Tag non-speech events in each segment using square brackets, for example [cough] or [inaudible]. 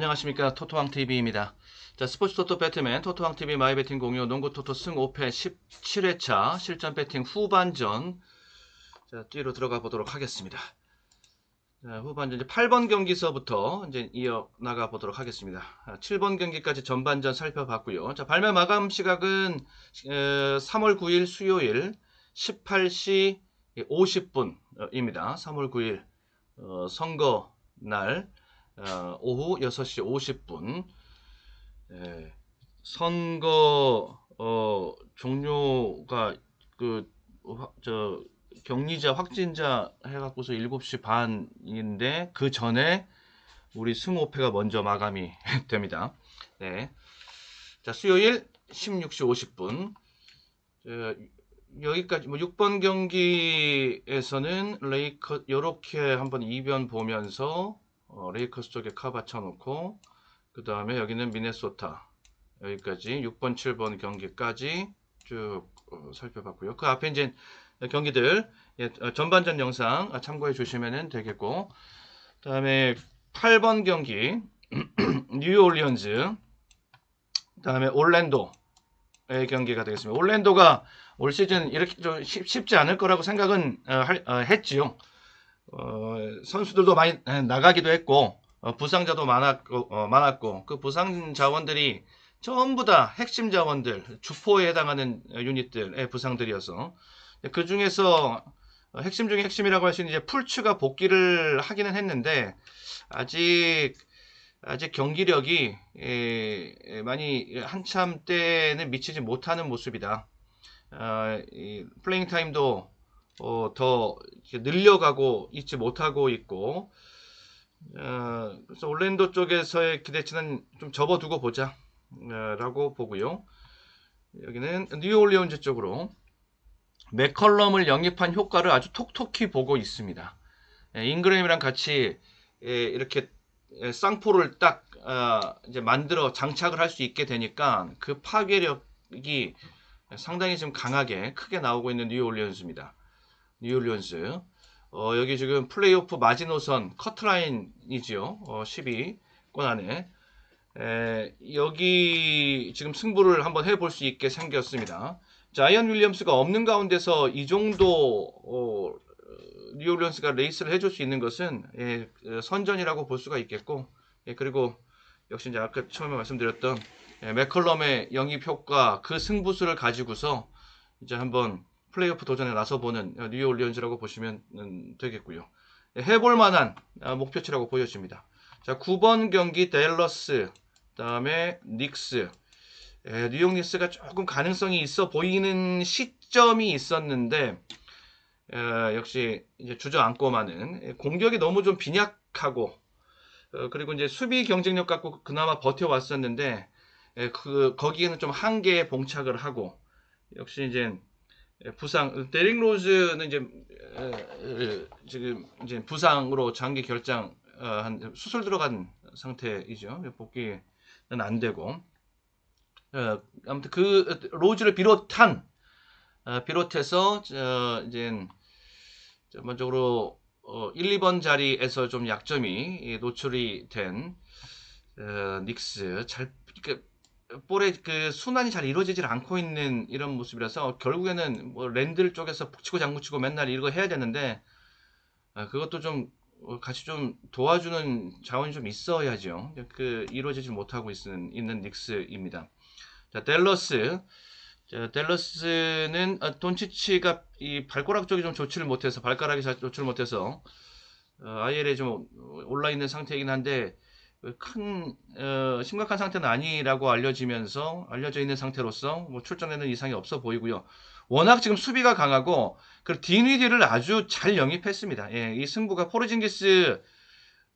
안녕하십니까 토토왕TV입니다. 자 스포츠 토토 배트맨 토토왕TV 마이배팅 공유 농구 토토 승 5패 17회차 실전 배팅 후반전 자 뒤로 들어가 보도록 하겠습니다. 자, 후반전 이제 8번 경기서부터 이제 이어 나가 보도록 하겠습니다. 아, 7번 경기까지 전반전 살펴봤고요. 자 발매 마감 시각은 에, 3월 9일 수요일 18시 50분입니다. 3월 9일 어, 선거 날 어, 오후 6시 50분 예, 선거 어, 종료가 그 저 격리자 확진자 해갖고서 7시 반인데 그 전에 우리 승호패가 먼저 마감이 [laughs] 됩니다. 네. 자 수요일 16시 50분 여기까지 뭐 6번 경기에서는 레이커 요렇게 한번 이변 보면서 어, 레이커스 쪽에 카 받쳐놓고 그 다음에 여기는 미네소타. 여기까지 6번 7번 경기까지 쭉 어, 살펴봤고요. 그 앞에 이제 경기들 예, 어, 전반전 영상 참고해 주시면 되겠고 그 다음에 8번 경기 [clears throat] 뉴올리언즈 그 다음에 올랜도의 경기가 되겠습니다. 올랜도가 올 시즌 이렇게 좀 쉽, 쉽지 않을 거라고 생각은 어, 할- 어, 했지요 어, 선수들도 많이 에, 나가기도 했고 어, 부상자도 많았고 어, 많았고 그 부상 자원들이 전부 다 핵심 자원들 주포에 해당하는 어, 유닛들의 부상들이어서 그 중에서 어, 핵심 중에 핵심이라고 할 수 있는 이제 풀츠가 복귀를 하기는 했는데 아직 아직 경기력이 에, 에, 많이 한참 때는 미치지 못하는 모습이다. 어, 이 플레잉 타임도 어, 더 늘려가고 있지 못하고 있고 어, 그래서 올랜도 쪽에서의 기대치는 좀 접어두고 보자 어, 라고 보고요. 여기는 뉴올리온즈 쪽으로 맥컬럼을 영입한 효과를 아주 톡톡히 보고 있습니다. 예, 잉그램이랑 같이 예, 이렇게 예, 쌍포를 딱 아, 이제 만들어 장착을 할 수 있게 되니까 그 파괴력이 상당히 지금 강하게 크게 나오고 있는 뉴올리온즈입니다 뉴올리언스. 어, 여기 지금 플레이오프 마지노선 커트라인이지요. 어, 12권 안에. 에, 여기 지금 승부를 한번 해볼 수 있게 생겼습니다. 자이언 윌리엄스가 없는 가운데서 이 정도 어, 뉴올리언스가 레이스를 해줄 수 있는 것은 예, 어, 선전이라고 볼 수가 있겠고 예, 그리고 역시 이제 아까 처음에 말씀드렸던 예, 맥컬럼의 영입 효과 그 승부수를 가지고서 이제 한번 플레이오프 도전에 나서보는 어, 뉴올리언즈라고 보시면 음, 되겠고요. 예, 해볼 만한 아, 목표치라고 보여집니다. 자, 9번 경기 댈러스, 그다음에 닉스. 예, 뉴욕 닉스가 조금 가능성이 있어 보이는 시점이 있었는데 어, 역시 이제 주저앉고만은 예, 공격이 너무 좀 빈약하고 어, 그리고 이제 수비 경쟁력 갖고 그나마 버텨왔었는데 예, 그 거기에는 좀 한계에 봉착을 하고 역시 이제 예, 부상 데릭 로즈는 이제 에, 에, 지금 이제 부상으로 장기 결장 어, 한 수술 들어간 상태이죠. 복귀는 안 되고 어, 아무튼 그 로즈를 비롯한 어, 비롯해서 저, 이제 전반적으로 어, 1, 2번 자리에서 좀 약점이 이, 노출이 된 어, 닉스 잘 그러니까 볼의 그 순환이 잘 이루어지질 않고 있는 이런 모습이라서 결국에는 뭐 랜들 쪽에서 북치고 장구치고 맨날 이거 해야 되는데 아, 그것도 좀 어, 같이 좀 도와주는 자원이 좀 있어야죠. 그 이루어지지 못하고 있는, 있는 닉스입니다. 자, 댈러스. 자, 댈러스는 아, 돈치치가 이 발가락 쪽이 좀 좋지를 못해서 발가락이 잘 좋지를 못해서 어, IL에 좀 올라 있는 상태이긴 한데 큰 어, 심각한 상태는 아니라고 알려지면서 알려져 있는 상태로서 뭐 출전에는 이상이 없어 보이고요. 워낙 지금 수비가 강하고 그 디니디를 아주 잘 영입했습니다. 예, 이 승부가 포르징기스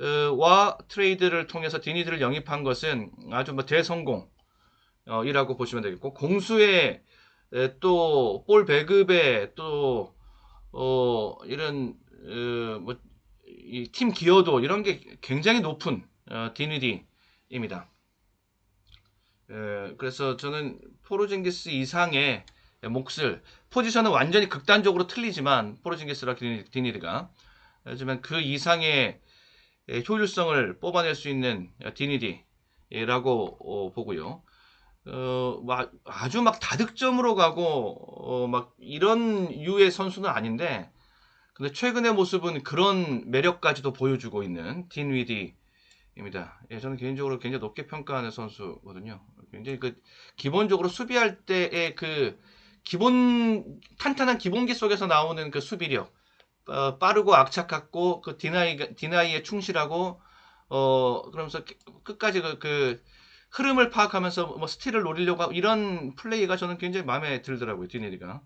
어, 와 트레이드를 통해서 디니디를 영입한 것은 아주 뭐 대성공이라고 보시면 되겠고 공수의 또 볼 배급에 또 어, 이런 어, 뭐팀 기여도 이런 게 굉장히 높은 어, 디니디입니다. 에, 그래서 저는 포르징기스 이상의 몫을 포지션은 완전히 극단적으로 틀리지만 포르징기스랑 디니- 디니디가 하지만 그 이상의 예, 효율성을 뽑아낼 수 있는 디니디라고 어, 보고요. 어, 막 아주 막 다득점으로 가고 어, 막 이런 유의 선수는 아닌데 근데 최근의 모습은 그런 매력까지도 보여주고 있는 딘 위디 입니다. 예, 저는 개인적으로 굉장히 높게 평가하는 선수거든요. 굉장히 그 기본적으로 수비할 때의 그 기본 탄탄한 기본기 속에서 나오는 그 수비력 어, 빠르고 악착같고 그 디나이 디나이에 충실하고 어 그러면서 끝까지 그, 그 흐름을 파악하면서 뭐 스틸을 노리려고 하고 이런 플레이가 저는 굉장히 마음에 들더라고요 디네리가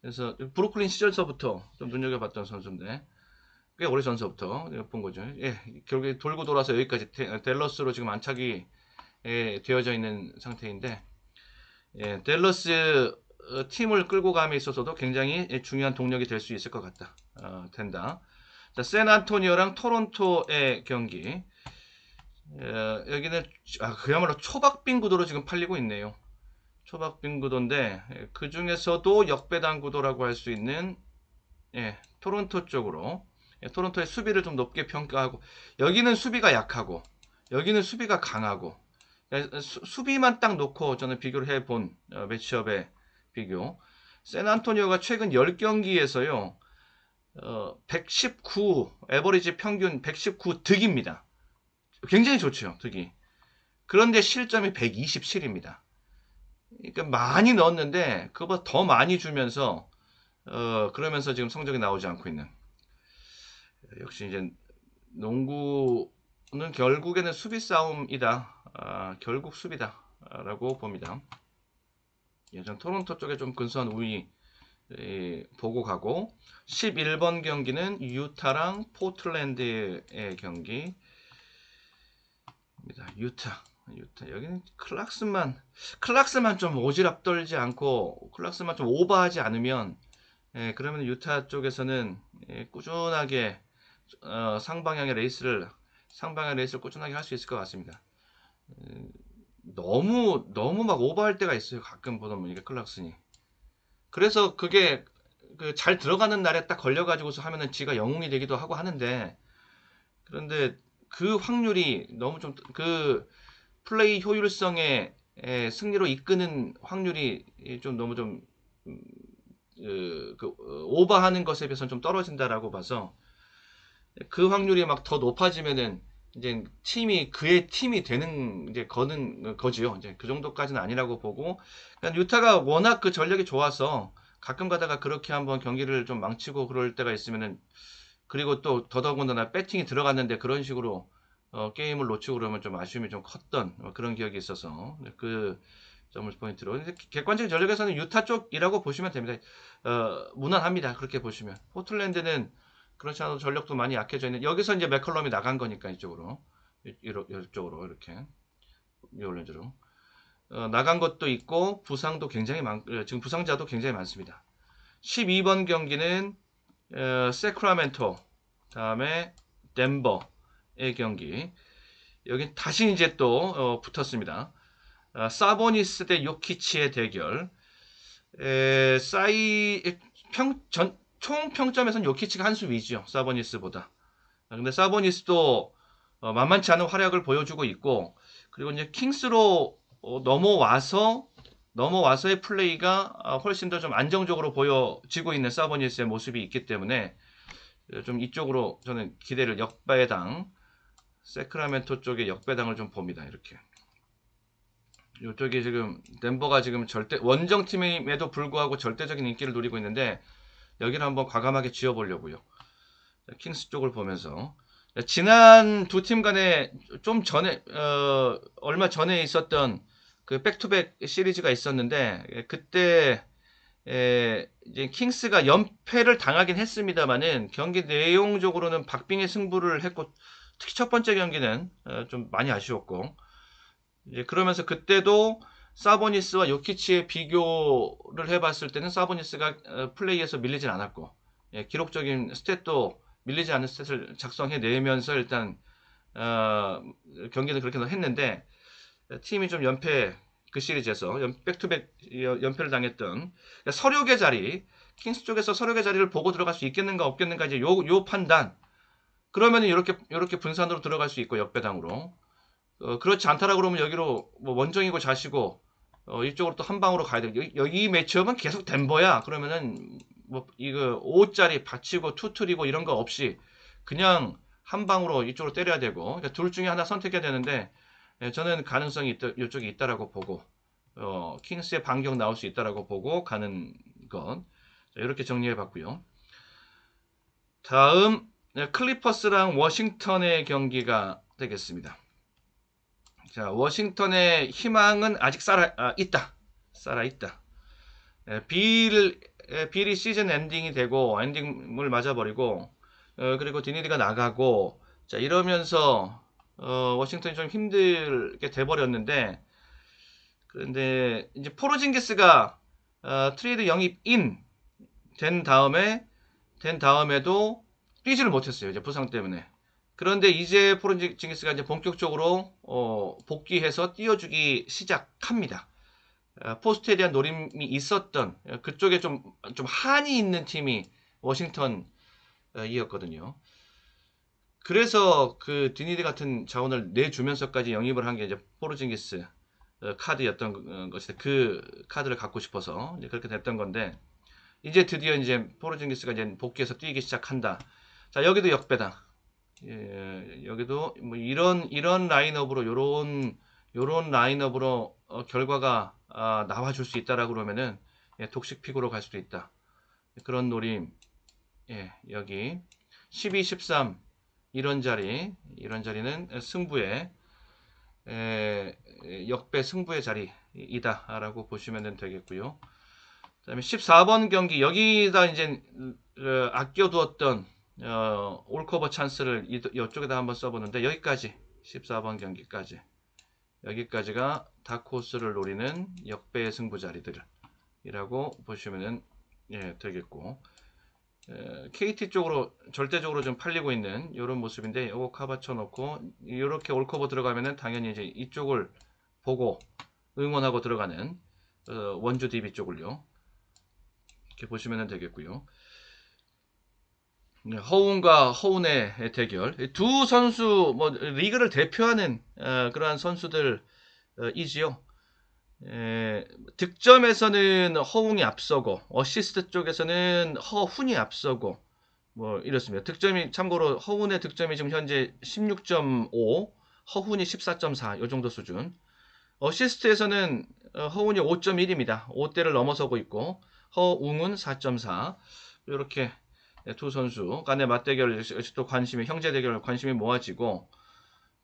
그래서 브루클린 시절서부터 좀 눈여겨봤던 선수인데 꽤 오래 전서부터 본 거죠. 예 결국에 돌고 돌아서 여기까지 데, 델러스로 지금 안착이 예, 되어져 있는 상태인데 예, 델러스 어, 팀을 끌고 감에 있어서도 굉장히 중요한 동력이 될 수 있을 것 같다. 어, 된다. 자, 샌안토니오랑 토론토의 경기. 어, 여기는 아, 그야말로 초박빙 구도로 지금 팔리고 있네요. 초박빙 구도인데 그 중에서도 역배당 구도라고 할 수 있는 예, 토론토 쪽으로 예, 토론토의 수비를 좀 높게 평가하고 여기는 수비가 약하고 여기는 수비가 강하고 예, 수, 수비만 딱 놓고 저는 비교를 해본 어, 매치업의 비교 샌안토니오가 최근 10경기에서요 어, 119 에버리지 평균 119 득입니다. 굉장히 좋죠, 득이. 그런데 실점이 127입니다. 그러니까 많이 넣었는데 그거보다 더 많이 주면서 어, 그러면서 지금 성적이 나오지 않고 있는. 역시 이제 농구는 결국에는 수비 싸움이다. 아, 결국 수비다 라고 봅니다. 예전 토론토 쪽에 좀 근소한 우위 에, 보고 가고 11번 경기는 유타랑 포틀랜드의 경기. 입니다. 유타. 유타. 여기는 클락스만 클락스만 좀 오지랖 떨지 않고 클락스만 좀 오버하지 않으면 예, 그러면 유타 쪽에서는 예, 꾸준하게 어, 상방향의 레이스를 상방향 레이스를 꾸준하게 할 수 있을 것 같습니다. 음, 너무 너무 막 오버할 때가 있어요. 가끔 보다 보니까 클락슨이. 그래서 그게 그 잘 들어가는 날에 딱 걸려가지고서 하면은 지가 영웅이 되기도 하고 하는데 그런데 그 확률이 너무 좀 그 플레이 효율성의 에, 승리로 이끄는 확률이 좀 너무 좀 음, 그, 그 어, 오버하는 것에 비해서는 좀 떨어진다라고 봐서 그 확률이 막 더 높아지면은 이제 팀이 그의 팀이 되는 이제 거는 거지요. 이제 그 정도까지는 아니라고 보고 그러니까 유타가 워낙 그 전력이 좋아서 가끔 가다가 그렇게 한번 경기를 좀 망치고 그럴 때가 있으면은 그리고 또 더더군다나 배팅이 들어갔는데 그런 식으로 어, 게임을 놓치고 그러면 좀 아쉬움이 좀 컸던 어, 그런 기억이 있어서 그 점을 포인트로 객관적인 전력에서는 유타 쪽이라고 보시면 됩니다. 어, 무난합니다. 그렇게 보시면 포틀랜드는 그렇지 않아도 전력도 많이 약해져 있는 여기서 이제 맥컬럼이 나간 거니까 이쪽으로 이쪽으로 이렇게 뉴올린즈로 어, 나간 것도 있고 부상도 굉장히 많 어, 지금 부상자도 굉장히 많습니다. 12번 경기는 어, 세크라멘토, 다음에 덴버의 경기. 여기 다시 이제 또 어, 붙었습니다. 아, 사보니스 대 요키치의 대결. 에, 사이 평, 전, 총 평점에서는 요키치가 한 수 위죠. 사보니스보다. 아, 근데 사보니스도 어, 만만치 않은 활약을 보여주고 있고, 그리고 이제 킹스로 어, 넘어와서 넘어와서의 플레이가 아, 훨씬 더 좀 안정적으로 보여지고 있는 사보니스의 모습이 있기 때문에 좀 이쪽으로 저는 기대를 역배당 세크라멘토 쪽에 역배당을 좀 봅니다. 이렇게 이쪽이 지금 덴버가 지금 절대 원정 팀임에도 불구하고 절대적인 인기를 누리고 있는데 여기를 한번 과감하게 지어보려고요. 킹스 쪽을 보면서 지난 두 팀 간에 좀 전에 어, 얼마 전에 있었던 그 백투백 시리즈가 있었는데 예, 그때 에, 이제 킹스가 연패를 당하긴 했습니다만은 경기 내용적으로는 박빙의 승부를 했고 특히 첫 번째 경기는 어, 좀 많이 아쉬웠고 이제 그러면서 그때도 사보니스와 요키치의 비교를 해봤을 때는 사보니스가 어, 플레이에서 밀리진 않았고 예, 기록적인 스탯도 밀리지 않는 스탯을 작성해 내면서 일단 어, 경기는 그렇게 했는데 팀이 좀 연패 그 시리즈에서 연, 백투백 연패를 당했던 그러니까 서력의 자리 킹스 쪽에서 서력의 자리를 보고 들어갈 수 있겠는가 없겠는가 이제 요, 요 판단. 그러면 이렇게 이렇게 분산으로 들어갈 수 있고 역배당으로. 어, 그렇지 않다라 그러면 여기로 뭐 원정이고 자시고 어, 이쪽으로 또 한 방으로 가야 돼. 여기, 매치업은 계속 덴버야. 그러면은 뭐 이거 5짜리 받치고 투틀이고 이런 거 없이 그냥 한 방으로 이쪽으로 때려야 되고 그러니까 둘 중에 하나 선택해야 되는데 예, 저는 가능성이 있다, 이쪽에 있다라고 보고 어, 킹스의 반격 나올 수 있다라고 보고 가는 것 자, 이렇게 정리해 봤고요. 다음 네, 클리퍼스랑 워싱턴의 경기가 되겠습니다. 자, 워싱턴의 희망은 아직 살아 아, 있다. 살아 있다. 예, 빌 예, 빌이 시즌 엔딩이 되고 엔딩을 맞아버리고 어, 그리고 디니디가 나가고 자 이러면서 어, 워싱턴이 좀 힘들게 돼버렸는데 그런데 이제 포르징기스가 어, 트레이드 영입인 된 다음에 된 다음에도 뛰지를 못했어요 이제 부상 때문에 그런데 이제 포르징기스가 이제 본격적으로 어, 복귀해서 뛰어주기 시작합니다. 어, 포스트에 대한 노림이 있었던 어, 그쪽에 좀, 좀 한이 있는 팀이 워싱턴이었거든요. 그래서 그 디니드 같은 자원을 내주면서까지 영입을 한 게 이제 포르징기스 어, 카드였던 것이 그 카드를 갖고 싶어서 그렇게 됐던 건데 이제 드디어 이제 포르징기스가 이제 복귀해서 뛰기 시작한다. 자 여기도 역배당. 예, 여기도 뭐 이런 이런 라인업으로 요런 요런 라인업으로 어, 결과가 아, 나와줄 수 있다라고 그러면은 예, 독식 픽으로 갈 수도 있다. 그런 노림. 예, 여기 12, 13 이런 자리 이런 자리는 승부의 에, 역배 승부의 자리이다라고 보시면 되겠고요. 그다음에 14번 경기 여기다 이제 어, 아껴두었던 어, 올커버 찬스를 이, 이쪽에다 한번 써보는데 여기까지 14번 경기까지. 여기까지가 다코스를 노리는 역배의 승부 자리들이라고 보시면 예, 되겠고. 에, KT 쪽으로 절대적으로 좀 팔리고 있는 이런 모습인데 이거 카바쳐 놓고 이렇게 올커버 들어가면은 당연히 이제 이쪽을 보고 응원하고 들어가는 어, 원주 DB 쪽을요. 이렇게 보시면 되겠고요. 네, 허운과 허운의 대결. 두 선수, 뭐, 리그를 대표하는, 어, 그러한 선수들이지요. 에, 득점에서는 허웅이 앞서고, 어시스트 쪽에서는 허훈이 앞서고, 뭐, 이렇습니다. 득점이, 참고로 허훈의 득점이 지금 현재 16.5, 허훈이 14.4, 요 정도 수준. 어시스트에서는 어, 허훈이 5.1입니다. 5대를 넘어서고 있고, 허웅은 4.4. 이렇게 네, 두 선수 간의 맞대결 역시 또 관심이 형제 대결 관심이 모아지고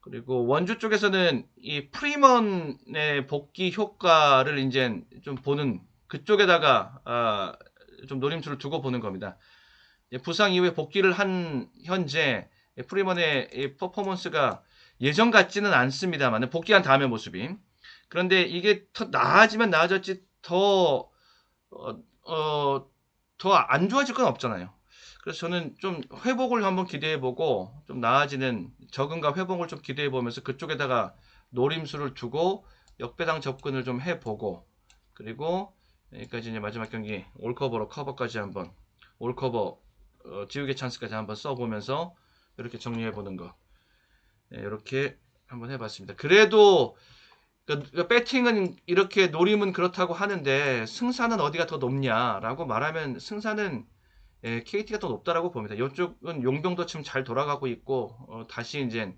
그리고 원주 쪽에서는 이 프리먼의 복귀 효과를 이제 좀 보는 그쪽에다가 아, 좀 노림수를 두고 보는 겁니다. 부상 이후에 복귀를 한 현재 프리먼의 퍼포먼스가 예전 같지는 않습니다만 복귀한 다음의 모습이 그런데 이게 더 나아지면 나아졌지 더 어, 어, 더 안 좋아질 건 없잖아요. 그래서 저는 좀 회복을 한번 기대해 보고 좀 나아지는 적응과 회복을 좀 기대해 보면서 그쪽에다가 노림수를 두고 역배당 접근을 좀 해보고 그리고 여기까지 이제 마지막 경기 올커버로 커버까지 한번 올커버 어, 지우개 찬스까지 한번 써보면서 이렇게 정리해 보는 거 네, 이렇게 한번 해봤습니다. 그래도 그러니까 배팅은 이렇게 노림은 그렇다고 하는데 승산은 어디가 더 높냐라고 말하면 승산은 예, KT가 더 높다라고 봅니다. 이쪽은 용병도 지금 잘 돌아가고 있고 어, 다시 이제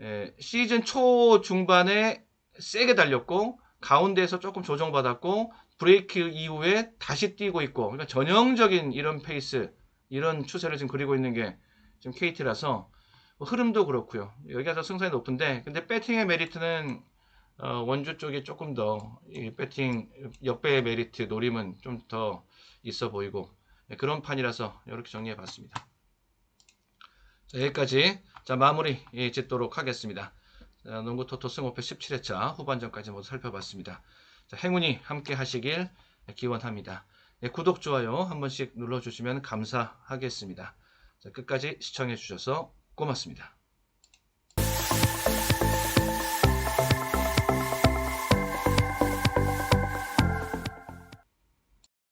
예, 시즌 초 중반에 세게 달렸고 가운데에서 조금 조정받았고 브레이크 이후에 다시 뛰고 있고 그러니까 전형적인 이런 페이스 이런 추세를 지금 그리고 있는 게 지금 KT라서 뭐 흐름도 그렇고요. 여기가 더 승산이 높은데 근데 배팅의 메리트는 어, 원주 쪽이 조금 더 이 배팅 역배의 메리트 노림은 좀 더 있어 보이고 네, 그런 판이라서 이렇게 정리해 봤습니다. 자, 여기까지 자, 마무리 예, 짓도록 하겠습니다. 자, 농구 토토 승호표 17회차 후반전까지 모두 살펴봤습니다. 자, 행운이 함께 하시길 기원합니다. 예, 구독, 좋아요 한 번씩 눌러주시면 감사하겠습니다. 자, 끝까지 시청해 주셔서 고맙습니다.